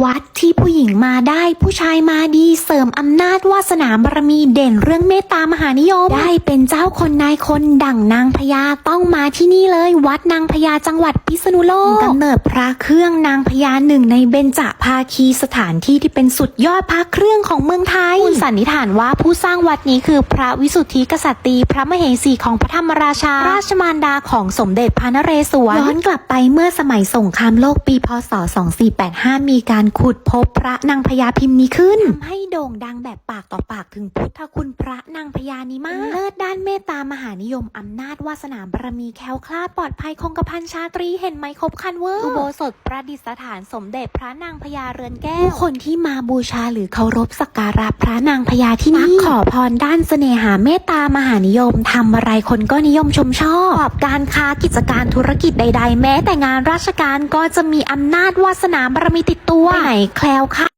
วัดที่ผู้หญิงมาได้ผู้ชายมาดีเสริมอำนาจวาสนาบารมีเด่นเรื่องเมตตามหานิยม ได้เป็นเจ้าคนนายคนดั่งนางพญาต้องมาที่นี่เลย วัดนางพญาจังหวัดพิษณุโลกกำเนิดพระเครื่องนางพญาหนึ่งในเบญจภาคีสถานที่ที่เป็นสุดยอดพระเครื่องของเมืองไทยคุณสันนิษฐานว่าผู้สร้างวัดนี้คือพระวิสุทธิกษัตริย์พระมเหสีของพระธรรมราชา ราชมารดาของสมเด็จพระนเรศวรย้อนกลับไปเมื่อสมัยสงครามโลกปีพศ 2485 มีการขุดพบพระนางพญาพิมพ์นี้ขึ้นทำให้โด่งดังแบบปากต่อปากถึงพุทธคุณพระนางพญานี้มาก เลิศด้านเมตตามหานิยมอำนาจวาสนาบารมีแคล้วคลาดปลอดภัยคงกระพันชาตรีเห็นไหมครบครันเวอร์อุโบสถประดิษฐานสมเด็จพระนางพญาเรือนแก้วผู้คนที่มาบูชาหรือเคารพสักการะพระนางพญาที่นี่ขอพรด้านเสน่หาเมตตามหานิยมทำอะไรคนก็นิยมชมชอบประกอบการค้ากิจการธุรกิจใด ๆ แม้แต่งานราชการก็จะมีอำนาจวาสนาบารมีติดตัวไปไหนแคล้วค่ะ